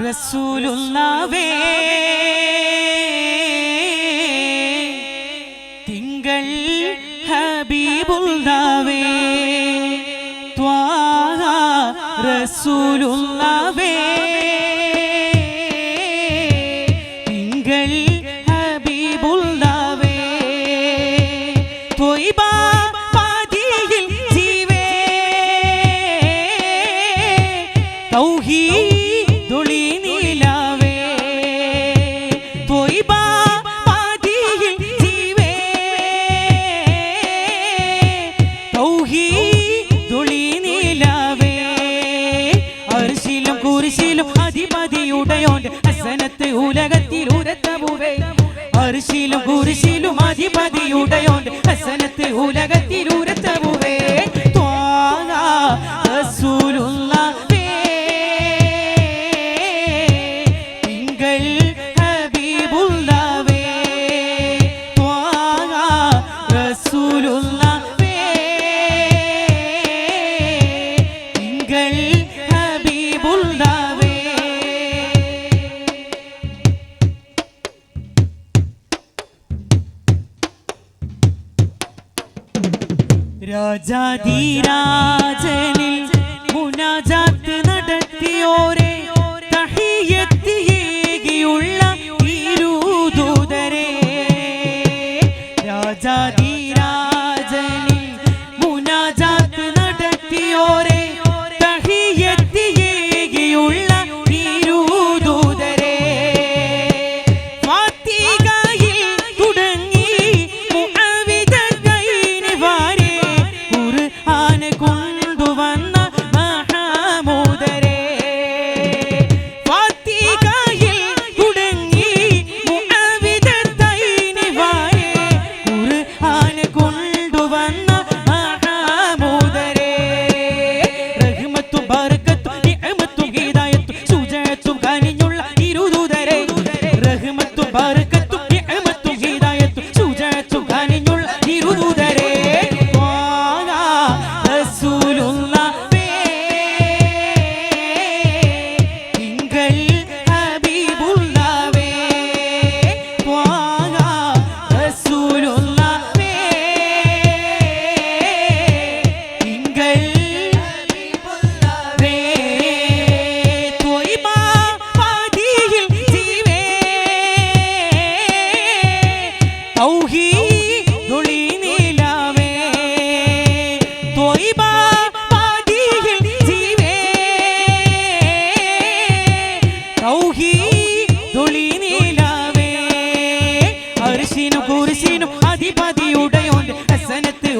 റസൂലുള്ളവേ തിങ്കൾ ഹബീബുള്ളവേ ത്വാഹ റസൂലുള്ള ഉടയോന്റെ അസനത്ത് അരിശിലും കുരിശിലും അധിപതിയുടയോന്റെ അസനത്ത് ഉലകത്തിൽ રજા ધીરા છે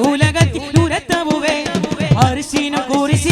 ഉലകത്തിൽ ദുരത്തവുവേ അരിശീന കുരിശി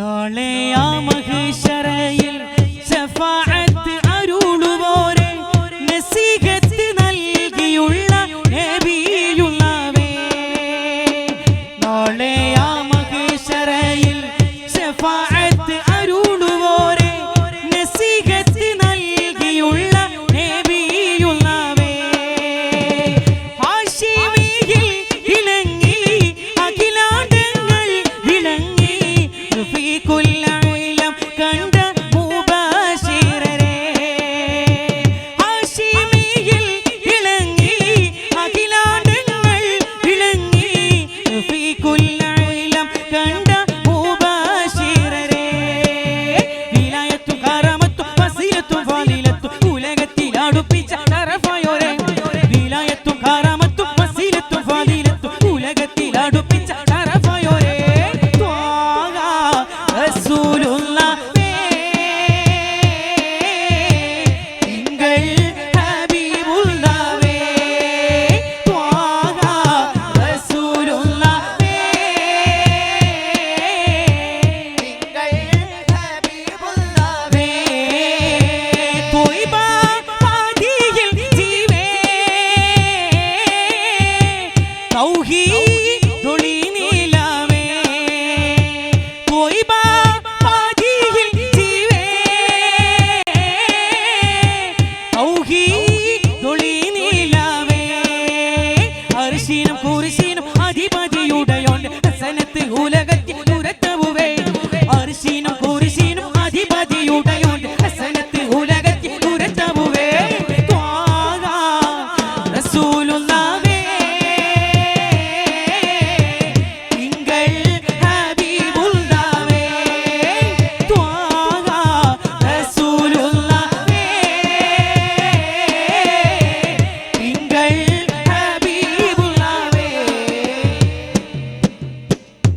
നാളെ ആ മഹിഷ தரிசனம் குறிசி